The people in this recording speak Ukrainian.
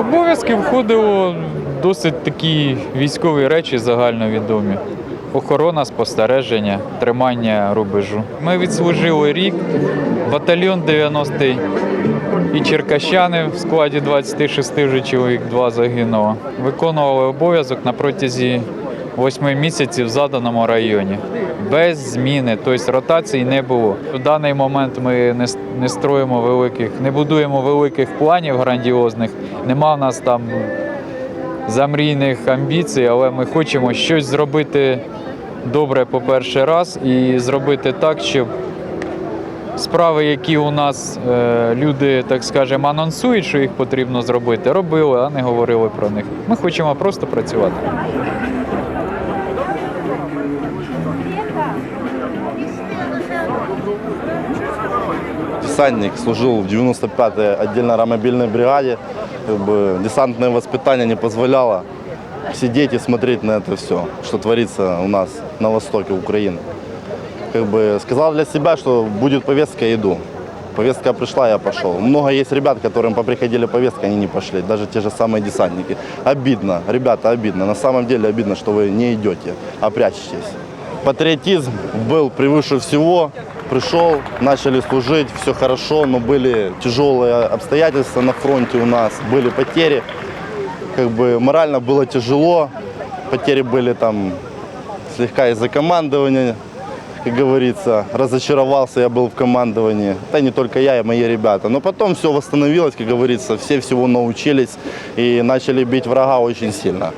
обов'язки входило досить такі військові речі загальновідомі. Охорона, спостереження, тримання рубежу. Ми відслужили рік, батальйон 90-й і черкащани в складі 26 вже чоловік, два загинуло. Виконували обов'язок на протязі 8 місяців в заданому районі. Без зміни, тобто ротацій не було. В даний момент ми не, не строїмо великих, не будуємо великих планів грандіозних. Нема в нас там замрійних амбіцій, але ми хочемо щось зробити добре по перший раз і зробити так, щоб справи, які у нас е, люди, так скажемо, анонсують, що їх потрібно зробити, робили, а не говорили про них. Ми хочемо просто працювати. Десантник служил в 95-й отдельно аэромобильной бригаде. Как бы десантное воспитание не позволяло сидеть и смотреть на это все, что творится у нас на востоке Украины. Как бы сказал для себя, что будет повестка, я иду. Повестка пришла, я пошел. Много есть ребят, которым поприходили повестка, они не пошли. Даже те же самые десантники. Обидно, ребята, обидно. На самом деле обидно, что вы не идете, а прячетесь. Патриотизм был превыше всего. Пришел, начали служить, все хорошо, но были тяжелые обстоятельства на фронте у нас, были потери. Как бы морально было тяжело, потери были там слегка из-за командования, как говорится, разочаровался я был в командовании. Да не только я, и мои ребята. Но потом все восстановилось, как говорится, все всего научились и начали бить врага очень сильно.